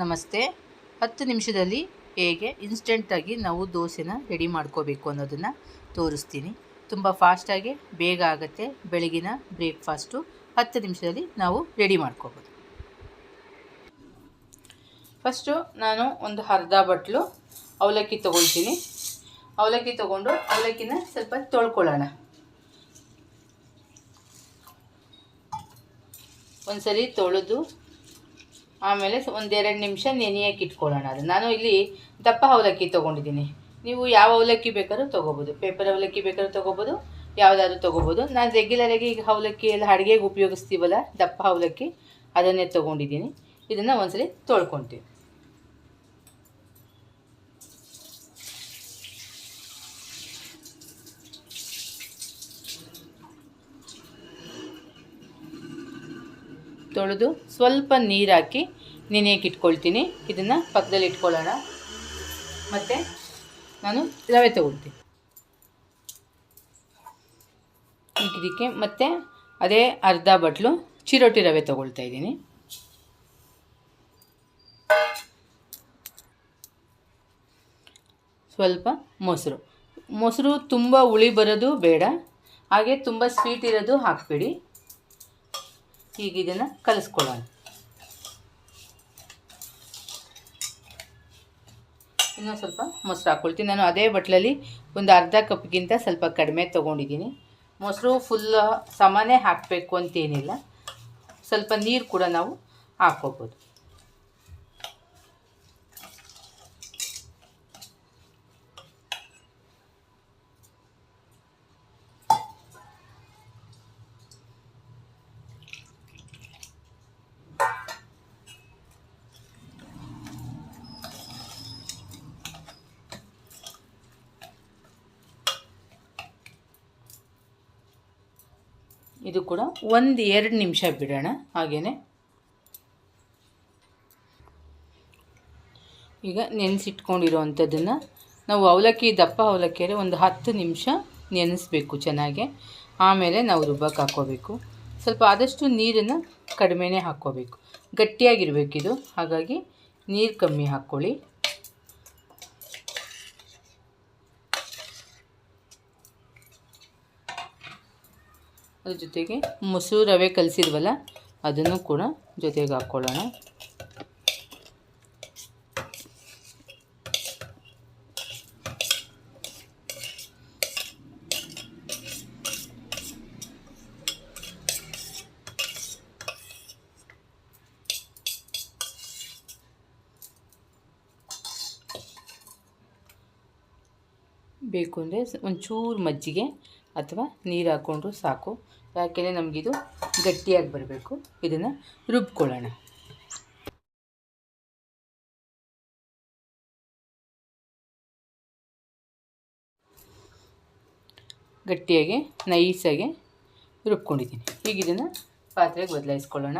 ನಮಸ್ತೆ. ಹತ್ತು ನಿಮಿಷದಲ್ಲಿ ಹೇಗೆ ಇನ್ಸ್ಟೆಂಟಾಗಿ ನಾವು ದೋಸೆನ ರೆಡಿ ಮಾಡ್ಕೋಬೇಕು ಅನ್ನೋದನ್ನು ತೋರಿಸ್ತೀನಿ. ತುಂಬ ಫಾಸ್ಟಾಗಿ ಬೇಗ ಆಗುತ್ತೆ. ಬೆಳಗಿನ ಬ್ರೇಕ್ಫಾಸ್ಟು ಹತ್ತು ನಿಮಿಷದಲ್ಲಿ ನಾವು ರೆಡಿ ಮಾಡ್ಕೋಬೋದು. ಫಸ್ಟು ನಾನು ಒಂದು ಅರ್ಧ ಬಟ್ಲು ಅವಲಕ್ಕಿ ತೊಗೊಳ್ತೀನಿ. ಅವಲಕ್ಕಿ ತೊಗೊಂಡು ಅವಲಕ್ಕಿನ ಸ್ವಲ್ಪ ತೊಳ್ಕೊಳ್ಳೋಣ. ಒಂದ್ಸರಿ ತೊಳೆದು ಆಮೇಲೆ ಒಂದೆರಡು ನಿಮಿಷ ನೆನೆಯಕ್ಕೆ ಇಟ್ಕೊಳ್ಳೋಣ ಅದು. ನಾನು ಇಲ್ಲಿ ದಪ್ಪ ಅವಲಕ್ಕಿ ತೊಗೊಂಡಿದ್ದೀನಿ. ನೀವು ಯಾವ ಅವಲಕ್ಕಿ ಬೇಕಾದ್ರೂ ತೊಗೋಬೋದು. ಪೇಪರ್ ಅವಲಕ್ಕಿ ಬೇಕಾದ್ರೂ ತೊಗೋಬೋದು. ಯಾವುದಾದ್ರೂ ತೊಗೋಬೋದು. ನಾನು ರೆಗ್ಯುಲರಾಗಿ ಈಗ ಅವಲಕ್ಕಿ ಎಲ್ಲ ಅಡುಗೆಗೆ ಉಪಯೋಗಿಸ್ತೀವಲ್ಲ, ದಪ್ಪ ಅವಲಕ್ಕಿ, ಅದನ್ನೇ ತೊಗೊಂಡಿದ್ದೀನಿ. ಇದನ್ನು ಒಂದ್ಸರಿ ತೊಳ್ಕೊತೀವಿ. ತೊಳೆದು ಸ್ವಲ್ಪ ನೀರಾಕಿ ನೆನೆಯಕ್ಕೆ ಇಟ್ಕೊಳ್ತೀನಿ? ಇದನ್ನು ಪಕ್ಕದಲ್ಲಿ ಇಟ್ಕೊಳ್ಳೋಣ. ಮತ್ತು ನಾನು ರವೆ ತಗೊಳ್ತೀನಿ. ಇದಕ್ಕೆ ಮತ್ತು ಅದೇ ಅರ್ಧ ಬಟ್ಲು ಚಿರೋಟಿ ರವೆ ತಗೊಳ್ತಾ ಇದ್ದೀನಿ. ಸ್ವಲ್ಪ ಮೊಸರು. ಮೊಸರು ತುಂಬ ಹುಳಿ ಬರೋದು ಬೇಡ. ಹಾಗೆ ತುಂಬ ಸ್ವೀಟ್ ಇರೋದು ಹಾಕಬೇಡಿ. ಈಗ ಇದನ್ನು ಕಲಿಸ್ಕೊಳ್ಳೋಣ. ಇನ್ನೂ ಸ್ವಲ್ಪ ಮೊಸರು ಹಾಕ್ಕೊಳ್ತೀನಿ ನಾನು ಅದೇ ಬಟ್ಲಲ್ಲಿ ಒಂದು ಅರ್ಧ ಕಪ್ಗಿಂತ ಸ್ವಲ್ಪ ಕಡಿಮೆ ತೊಗೊಂಡಿದ್ದೀನಿ. ಮೊಸರು ಫುಲ್ ಸಮಾನೇ ಹಾಕಬೇಕು ಅಂತೇನಿಲ್ಲ. ಸ್ವಲ್ಪ ನೀರು ಕೂಡ ನಾವು ಹಾಕ್ಕೋಬೋದು. ಇದು ಕೂಡ ಒಂದು ಎರಡು ನಿಮಿಷ ಬಿಡೋಣ. ಹಾಗೆಯೇ ಈಗ ನೆನೆಸಿಟ್ಕೊಂಡಿರೋವಂಥದ್ದನ್ನು ನಾವು ಅವಲಕ್ಕಿ, ದಪ್ಪ ಅವಲಕ್ಕಿಯಲ್ಲಿ ಒಂದು ಹತ್ತು ನಿಮಿಷ ನೆನೆಸ್ಬೇಕು ಚೆನ್ನಾಗಿ. ಆಮೇಲೆ ನಾವು ರುಬ್ಬಕ್ಕೆ ಹಾಕ್ಕೋಬೇಕು. ಸ್ವಲ್ಪ ಆದಷ್ಟು ನೀರನ್ನು ಕಡಿಮೆನೇ ಹಾಕ್ಕೋಬೇಕು. ಗಟ್ಟಿಯಾಗಿರಬೇಕಿದು. ಹಾಗಾಗಿ ನೀರು ಕಮ್ಮಿ ಹಾಕ್ಕೊಳ್ಳಿ. ಅದ್ರ ಜೊತೆಗೆ ಮೊಸರು ರವೆ ಕಲಿಸಿದ್ವಲ್ಲ, ಅದನ್ನು ಕೂಡ ಜೊತೆಗೆ ಹಾಕ್ಕೊಳ್ಳೋಣ. ಬೇಕು ಅಂದರೆ ಒಂಚೂರು ಮಜ್ಜಿಗೆ ಅಥವಾ ನೀರು ಹಾಕ್ಕೊಂಡ್ರು ಸಾಕು. ಯಾಕೆಂದರೆ ನಮಗಿದು ಗಟ್ಟಿಯಾಗಿ ಬರಬೇಕು. ಇದನ್ನು ರುಬ್ಕೊಳ್ಳೋಣ. ಗಟ್ಟಿಯಾಗಿ ನೈಸಾಗಿ ರುಬ್ಕೊಂಡಿದ್ದೀನಿ. ಈಗ ಇದನ್ನು ಪಾತ್ರೆಗೆ ಬದಲಾಯಿಸ್ಕೊಳ್ಳೋಣ.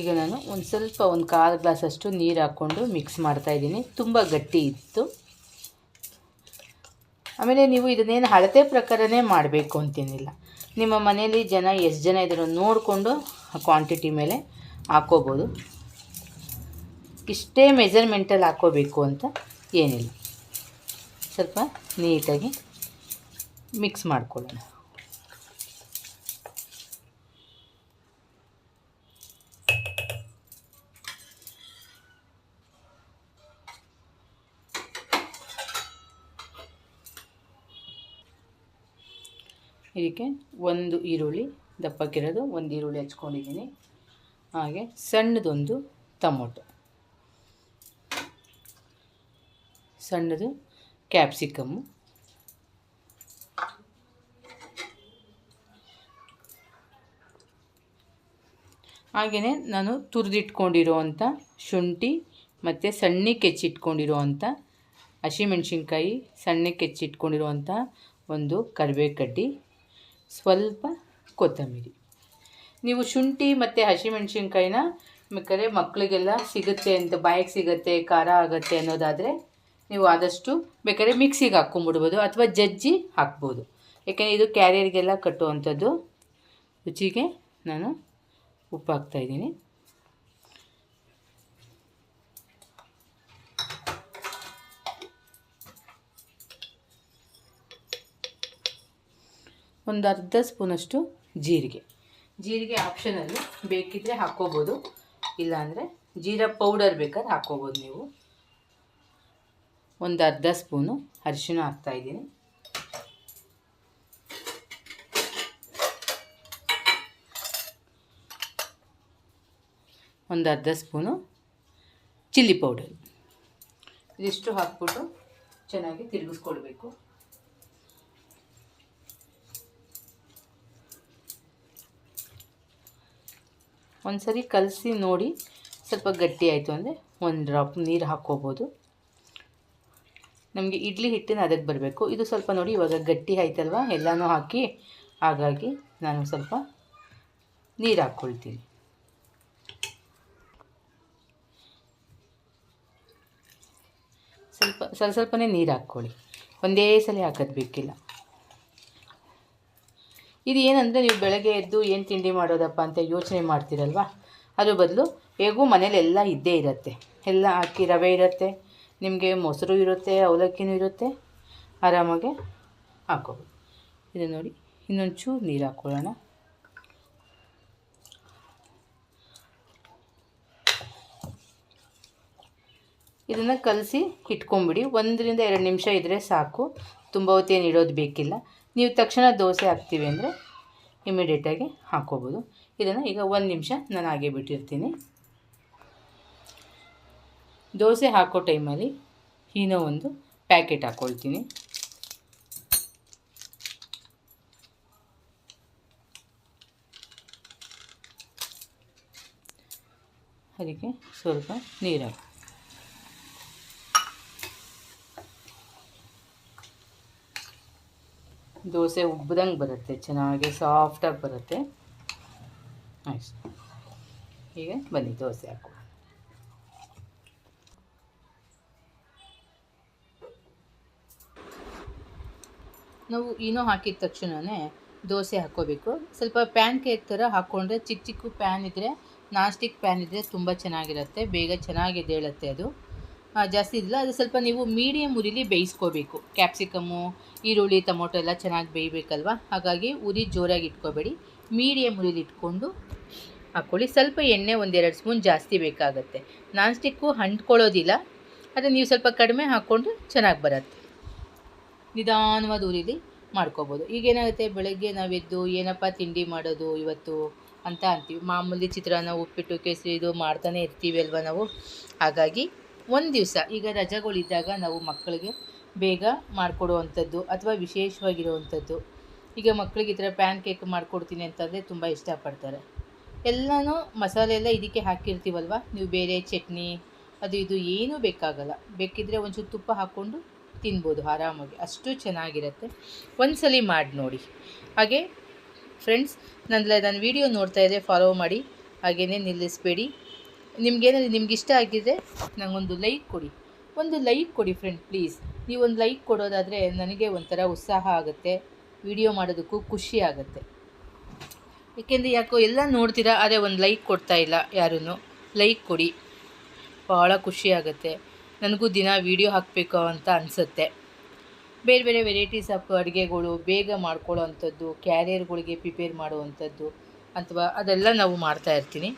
ಈಗ ನಾನು ಒಂದು ಸ್ವಲ್ಪ ಒಂದು ಕಾಲು ಗ್ಲಾಸಷ್ಟು ನೀರು ಹಾಕ್ಕೊಂಡು ಮಿಕ್ಸ್ ಮಾಡ್ತಾಯಿದ್ದೀನಿ ತುಂಬ ಗಟ್ಟಿ ಇತ್ತು. ಆಮೇಲೆ ನೀವು ಇದನ್ನೇನು ಅಳತೆ ಪ್ರಕಾರನೇ ಮಾಡಬೇಕು ಅಂತೇನಿಲ್ಲ. ನಿಮ್ಮ ಮನೆಯಲ್ಲಿ ಜನ ಎಷ್ಟು ಜನ ಇದ್ದಾರೋ ನೋಡಿಕೊಂಡು ಕ್ವಾಂಟಿಟಿ ಮೇಲೆ ಹಾಕೋಬೋದು. ಇಷ್ಟೇ ಮೆಜರ್ಮೆಂಟಲ್ಲಿ ಹಾಕೋಬೇಕು ಅಂತ ಏನಿಲ್ಲ. ಸ್ವಲ್ಪ ನೀಟಾಗಿ ಮಿಕ್ಸ್ ಮಾಡ್ಕೊಳ್ಳೋಣ. ಇದಕ್ಕೆ ಒಂದು ಈರುಳ್ಳಿ, ದಪ್ಪಕ್ಕಿರೋದು ಒಂದು ಈರುಳ್ಳಿ ಹಚ್ಕೊಂಡಿದ್ದೀನಿ. ಹಾಗೆ ಸಣ್ಣದೊಂದು ಟಮೊಟೊ. ಸಣ್ಣದು ಕ್ಯಾಪ್ಸಿಕಮ್ಮು. ಹಾಗೆಯೇ ನಾನು ತುರಿದಿಟ್ಕೊಂಡಿರೋವಂಥ ಶುಂಠಿ ಮತ್ತು ಸಣ್ಣಕ್ಕೆ ಹೆಚ್ಚಿಟ್ಕೊಂಡಿರೋವಂಥ ಹಸಿಮೆಣ್ಸಿನ್ಕಾಯಿ ಸಣ್ಣಕ್ಕೆ ಹೆಚ್ಚಿಟ್ಕೊಂಡಿರುವಂಥ ಒಂದು ಕರಿಬೇವು ಕಡ್ಡಿ ಸ್ವಲ್ಪ ಕೊತ್ತಂಬರಿ. ನೀವು ಶುಂಠಿ ಮತ್ತು ಹಸಿಮೆಣ್ಸಿನ್ಕಾಯಿನ ಬೇಕಾದ್ರೆ ಮಕ್ಕಳಿಗೆಲ್ಲ ಸಿಗುತ್ತೆ ಅಂತ ಬಾಯಿಗೆ ಸಿಗುತ್ತೆ, ಖಾರ ಆಗುತ್ತೆ ಅನ್ನೋದಾದರೆ ನೀವು ಆದಷ್ಟು ಬೇಕಾದ್ರೆ ಮಿಕ್ಸಿಗೆ ಹಾಕ್ಕೊಂಬಿಡ್ಬೋದು ಅಥವಾ ಜಜ್ಜಿ ಹಾಕ್ಬೋದು. ಯಾಕೆಂದರೆ ಇದು ಕ್ಯಾರಿಯರ್ಗೆಲ್ಲ ಕಟ್ಟುವಂಥದ್ದು. ರುಚಿಗೆ ನಾನು ಉಪ್ಪು ಹಾಕ್ತಾಯಿದ್ದೀನಿ ಒಂದು ಅರ್ಧ ಸ್ಪೂನಷ್ಟು ಜೀರಿಗೆ. ಜೀರಿಗೆ ಆಪ್ಷನಲ್ಲಿ ಬೇಕಿದ್ದರೆ ಹಾಕ್ಕೋಬೋದು ಇಲ್ಲಾಂದರೆ ಜೀರಾ ಪೌಡರ್ ಬೇಕಾದ್ರೆ ಹಾಕ್ಕೋಬೋದು ನೀವು. ಒಂದು ಅರ್ಧ ಸ್ಪೂನು ಅರಿಶಿಣ ಹಾಕ್ತಾಯಿದ್ದೀನಿ ಒಂದು ಅರ್ಧ ಸ್ಪೂನು ಚಿಲ್ಲಿ ಪೌಡರ್ ಇದಿಷ್ಟು ಹಾಕ್ಬಿಟ್ಟು ಚೆನ್ನಾಗಿ ತಿರುಗಿಸ್ಕೊಳ್ಬೇಕು ಒಂದು ಸರಿ ಕಲಸಿ ನೋಡಿ. ಸ್ವಲ್ಪ ಗಟ್ಟಿ ಆಯಿತು ಅಂದರೆ ಒಂದು ಡ್ರಾಪ್ ನೀರು ಹಾಕ್ಕೋಬೋದು. ನಮಗೆ ಇಡ್ಲಿ ಹಿಟ್ಟಿನ ಅದಕ್ಕೆ ಬರಬೇಕು. ಇದು ಸ್ವಲ್ಪ ನೋಡಿ ಇವಾಗ ಗಟ್ಟಿ ಆಯ್ತಲ್ವ? ಎಲ್ಲನೂ ಹಾಕಿ, ಹಾಗಾಗಿ ನಾನು ಸ್ವಲ್ಪ ನೀರು ಹಾಕ್ಕೊಳ್ತೀನಿ. ಸ್ವಲ್ಪ ಸ್ವಲ್ಪ ಸ್ವಲ್ಪನೇ ನೀರು ಹಾಕ್ಕೊಳ್ಳಿ. ಒಂದೇ ಸಲ ಹಾಕೋದು ಬೇಕಿಲ್ಲ. ಇದು ಏನಂದರೆ ನೀವು ಬೆಳಗ್ಗೆ ಎದ್ದು ಏನು ತಿಂಡಿ ಮಾಡೋದಪ್ಪ ಅಂತ ಯೋಚನೆ ಮಾಡ್ತೀರಲ್ವ? ಅದ್ರ ಬದಲು ಹೇಗೂ ಮನೇಲೆಲ್ಲ ಇದ್ದೇ ಇರುತ್ತೆ. ಎಲ್ಲ ಹಾಕಿ ರವೆ ಇರುತ್ತೆ, ನಿಮಗೆ ಮೊಸರು ಇರುತ್ತೆ, ಅವಲಕ್ಕಿನೂ ಇರುತ್ತೆ. ಆರಾಮಾಗೆ ಹಾಕೋಬೋದು. ಇದು ನೋಡಿ, ಇನ್ನೊಂಚೂರು ನೀರು ಹಾಕ್ಕೊಳ್ಳೋಣ ಇದನ್ನು ಕಲಸಿ ಇಟ್ಕೊಂಬಿಡಿ. ಒಂದರಿಂದ ಎರಡು ನಿಮಿಷ ಇದ್ದರೆ ಸಾಕು. ತುಂಬ ಹೊತ್ತೇನು ಇಡೋದು ಬೇಕಿಲ್ಲ. ನೀವು ತಕ್ಷಣ ದೋಸೆ ಹಾಕ್ತೀವಿ ಅಂದರೆ ಇಮಿಡಿಯೇಟಾಗಿ ಹಾಕ್ಕೋಬೋದು. ಇದನ್ನು ಈಗ ಒಂದು ನಿಮಿಷ ನಾನು ಹಾಗೆ ಬಿಟ್ಟಿರ್ತೀನಿ. ದೋಸೆ ಹಾಕೋ ಟೈಮಲ್ಲಿ ಏನೋ ಒಂದು ಪ್ಯಾಕೆಟ್ ಹಾಕ್ಕೊಳ್ತೀನಿ. ಅದಕ್ಕೆ ಸ್ವಲ್ಪ ನೀರು ಹಾಕಿ. ದೋಸೆ ಉಬ್ಬದಂಗೆ ಬರುತ್ತೆ, ಚೆನ್ನಾಗಿ ಸಾಫ್ಟಾಗಿ ಬರುತ್ತೆ. ಆಯ್ತು. ಈಗ ಬನ್ನಿ, ದೋಸೆ ಹಾಕು ನಾವು ಏನೋ ಹಾಕಿದ ತಕ್ಷಣವೇ ದೋಸೆ ಹಾಕ್ಕೋಬೇಕು. ಸ್ವಲ್ಪ ಪ್ಯಾನ್ ಕೇಕ್ ಥರ ಹಾಕ್ಕೊಂಡ್ರೆ ಚಿಕ್ಕ ಚಿಕ್ಕ ಪ್ಯಾನ್ ಇದ್ದರೆ ನಾನ್ ಸ್ಟಿಕ್ ಪ್ಯಾನ್ ಇದ್ದರೆ ತುಂಬ ಚೆನ್ನಾಗಿರುತ್ತೆ, ಬೇಗ ಚೆನ್ನಾಗಿ ಎದ್ದೇಳುತ್ತೆ ಅದು. ಜಾಸ್ತಿ ಇದಿಲ್ಲ ಅದು ಸ್ವಲ್ಪ ನೀವು ಮೀಡಿಯಮ್ ಉರಿಲಿ ಬೇಯಿಸ್ಕೋಬೇಕು. ಕ್ಯಾಪ್ಸಿಕಮ್ಮು ಈರುಳ್ಳಿ, ಟೊಮೊಟೊ ಎಲ್ಲ ಚೆನ್ನಾಗಿ ಬೇಯಬೇಕಲ್ವ? ಹಾಗಾಗಿ ಉರಿ ಜೋರಾಗಿ ಇಟ್ಕೋಬೇಡಿ. ಮೀಡಿಯಮ್ ಉರಿಲಿ ಇಟ್ಕೊಂಡು ಹಾಕ್ಕೊಳ್ಳಿ. ಸ್ವಲ್ಪ ಎಣ್ಣೆ ಒಂದೆರಡು ಸ್ಪೂನ್ ಜಾಸ್ತಿ ಬೇಕಾಗುತ್ತೆ. ನಾನ್ ಸ್ಟಿಕ್ಕು ಅಂಟ್ಕೊಳ್ಳೋದಿಲ್ಲ. ಆದರೆ ನೀವು ಸ್ವಲ್ಪ ಕಡಿಮೆ ಹಾಕ್ಕೊಂಡು ಚೆನ್ನಾಗಿ ಬರುತ್ತೆ. ನಿಧಾನವಾದ ಉರಿಲಿ ಮಾಡ್ಕೋಬೋದು. ಈಗೇನಾಗುತ್ತೆ ಬೆಳಗ್ಗೆ ನಾವೆದ್ದು ಏನಪ್ಪ ತಿಂಡಿ ಮಾಡೋದು ಇವತ್ತು ಅಂತ ಅಂತೀವಿ. ಮಾಮೂಲಿ ಚಿತ್ರಾನ್ನ, ಉಪ್ಪಿಟ್ಟು, ಕೇಸರಿ ಇದು ಮಾಡ್ತಾನೆ ಇರ್ತೀವಿ ಅಲ್ವಾ ನಾವು? ಹಾಗಾಗಿ ಒಂದು ದಿವಸ ಈಗ ರಜಗಳಿದ್ದಾಗ ನಾವು ಮಕ್ಕಳಿಗೆ ಬೇಗ ಮಾಡಿಕೊಡುವಂಥದ್ದು ಅಥವಾ ವಿಶೇಷವಾಗಿರುವಂಥದ್ದು. ಈಗ ಮಕ್ಕಳಿಗೆ ಈ ಥರ ಪ್ಯಾನ್ ಕೇಕ್ ಮಾಡಿಕೊಡ್ತೀನಿ ಅಂತಂದರೆ ತುಂಬ ಇಷ್ಟಪಡ್ತಾರೆ. ಎಲ್ಲನೂ ಮಸಾಲೆ ಎಲ್ಲ ಇದಕ್ಕೆ ಹಾಕಿರ್ತೀವಲ್ವ? ನೀವು ಬೇರೆ ಚಟ್ನಿ, ಅದು ಇದು ಏನೂ ಬೇಕಾಗಲ್ಲ. ಬೇಕಿದ್ದರೆ ಒಂಚೂರು ತುಪ್ಪ ಹಾಕ್ಕೊಂಡು ತಿನ್ಬೋದು ಆರಾಮಾಗಿ. ಅಷ್ಟು ಚೆನ್ನಾಗಿರುತ್ತೆ. ಸಲ ಮಾಡಿ ನೋಡಿ. ಹಾಗೆ ಫ್ರೆಂಡ್ಸ್ ನನ್ನ ನನ್ನ ವೀಡಿಯೋ ನೋಡ್ತಾ ಇದ್ದರೆ ಫಾಲೋ ಮಾಡಿ. ಹಾಗೆಯೇ ನಿಲ್ಲಿಸಬೇಡಿ. ನಿಮ್ಗೇನಾದ್ರು ನಿಮ್ಗೆ ಇಷ್ಟ ಆಗಿದ್ದರೆ ನನಗೊಂದು ಲೈಕ್ ಕೊಡಿ. ಒಂದು ಲೈಕ್ ಕೊಡಿ ಫ್ರೆಂಡ್ ಪ್ಲೀಸ್ ನೀವು ಒಂದು ಲೈಕ್ ಕೊಡೋದಾದರೆ ನನಗೆ ಒಂಥರ ಉತ್ಸಾಹ ಆಗುತ್ತೆ ವಿಡಿಯೋ ಮಾಡೋದಕ್ಕೂ ಖುಷಿ ಆಗುತ್ತೆ. ಏಕೆಂದರೆ ಯಾಕೋ ಎಲ್ಲ ನೋಡ್ತೀರಾ, ಆದರೆ ಒಂದು ಲೈಕ್ ಕೊಡ್ತಾ ಇಲ್ಲ ಯಾರೂ ಲೈಕ್ ಕೊಡಿ. ಭಾಳ ಖುಷಿ ಆಗುತ್ತೆ. ನನಗೂ ದಿನ ವೀಡಿಯೋ ಹಾಕಬೇಕು ಅಂತ ಅನಿಸುತ್ತೆ. ಬೇರೆ ಬೇರೆ ವೆರೈಟೀಸ್ ಆಫ್ ಅಡುಗೆಗಳು ಬೇಗ ಮಾಡ್ಕೊಳ್ಳೋ ಅಂಥದ್ದು ಕ್ಯಾರಿಯರ್ಗಳಿಗೆ ಪ್ರಿಪೇರ್ ಮಾಡುವಂಥದ್ದು, ಅಥವಾ ಅದೆಲ್ಲ ನಾವು ಮಾಡ್ತಾ ಇರ್ತೀನಿ.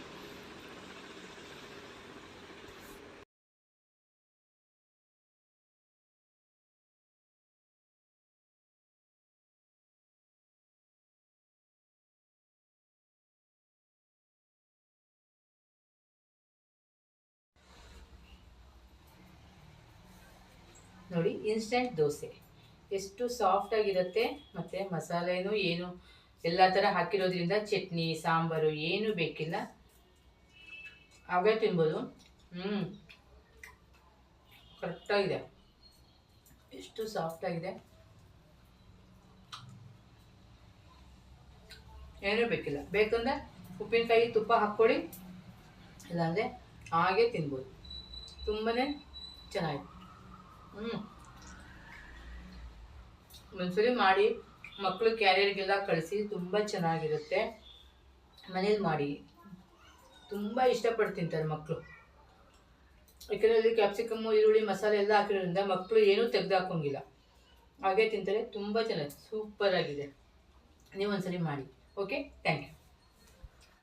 ನೋಡಿ ಇನ್ಸ್ಟೆಂಟ್ ದೋಸೆ. ಎಷ್ಟು ಸಾಫ್ಟಾಗಿರುತ್ತೆ ಮತ್ತು ಮಸಾಲೆನೂ ಏನು ಎಲ್ಲ ಥರ ಹಾಕಿರೋದ್ರಿಂದ ಚಟ್ನಿ, ಸಾಂಬಾರು ಏನೂ ಬೇಕಿಲ್ಲ. ಅವೇ ತಿನ್ಬೋದು. ಹ್ಞೂ ಕರೆಕ್ಟಾಗಿದೆ ಎಷ್ಟು ಸಾಫ್ಟಾಗಿದೆ ಏನೂ ಬೇಕಿಲ್ಲ. ಬೇಕಂದ್ರೆ ಉಪ್ಪಿನಕಾಯಿ ತುಪ್ಪ ಹಾಕ್ಕೊಳ್ಳಿ. ಇಲ್ಲಾಂದರೆ ಹಾಗೆ ತಿನ್ಬೋದು. ತುಂಬಾ ಚೆನ್ನಾಗಿದೆ ಹ್ಞೂ ಒಂದ್ಸರಿ ಮಾಡಿ ಮಕ್ಕಳು ಕ್ಯಾರಿಯರ್ಗೆಲ್ಲ ಕಳಿಸಿ ತುಂಬ ಚೆನ್ನಾಗಿರುತ್ತೆ. ಮನೇಲಿ ಮಾಡಿ. ತುಂಬ ಇಷ್ಟಪಟ್ಟು ತಿಂತಾರೆ ಮಕ್ಕಳು ಯಾಕೆಂದರೆ ಅಲ್ಲಿ ಕ್ಯಾಪ್ಸಿಕಮ್ಮು ಈರುಳ್ಳಿ, ಮಸಾಲೆ ಎಲ್ಲ ಹಾಕಿರೋದ್ರಿಂದ ಮಕ್ಕಳು ಏನೂ ತೆಗ್ದು ಹಾಕೋಂಗಿಲ್ಲ ಹಾಗೆ ತಿಂತಾರೆ, ತುಂಬ ಚೆನ್ನಾಗಿ ಸೂಪರಾಗಿದೆ ನೀವು ಒಂದ್ಸರಿ ಮಾಡಿ. Okay thank you